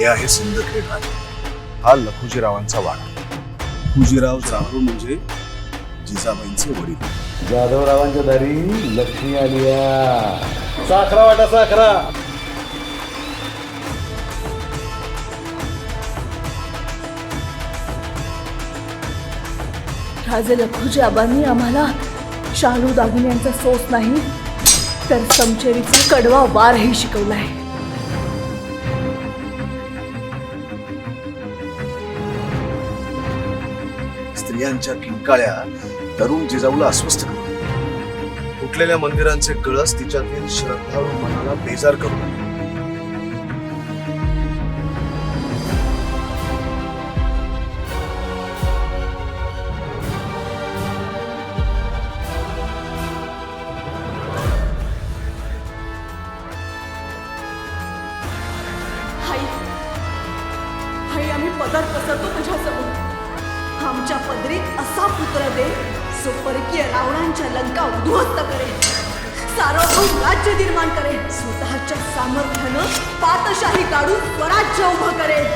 हे आहे सिंदखेड राजा. हा लखुजीरावांचा वाडा. लखुजीराव जाधव म्हणजे जिजाबाईंचे वडील. जाधवरावांच्या दारी लक्ष्मी आली साखरा वाटा साखरा. राजे लखुजी आबांनी आम्हाला शालू दागिन्यांचा सोस नाही तर समचेरीचा कडवा वारही शिकवलाय स्त्रियांच्या किंकाळ्या तरुण जिजाऊला अस्वस्थ करतात फुटलेल्या मंदिरांचे कळस तिच्यातील श्रद्धाळू मनाला बेजार करू लागले. आम्ही पदार्थ पसरतो तुझ्यासमोर आमच्या पदरीत असा पुत्र दे जो परकीय रावणांच्या लंका उद्ध्वस्त करेल. सार्वभौम राज्य निर्माण करेल. स्वतःच्या सामर्थ्यानं पातशाही काढून स्वराज्य उभं करेल.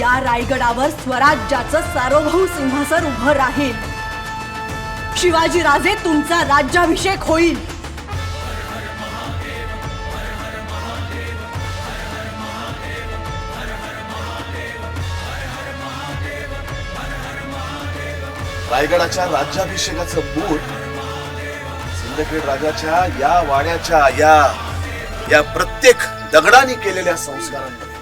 या रायगडावर स्वराज्याचं सार्वभौम सिंहासन उभं राहील. शिवाजी राजे तुमचा राज्याभिषेक होईल. रायगडाच्या राज्याभिषेकाचं बोट सिंदखेड राजाच्या या वाड्याच्या या या प्रत्येक दगडाने केलेल्या संस्कारांमध्ये.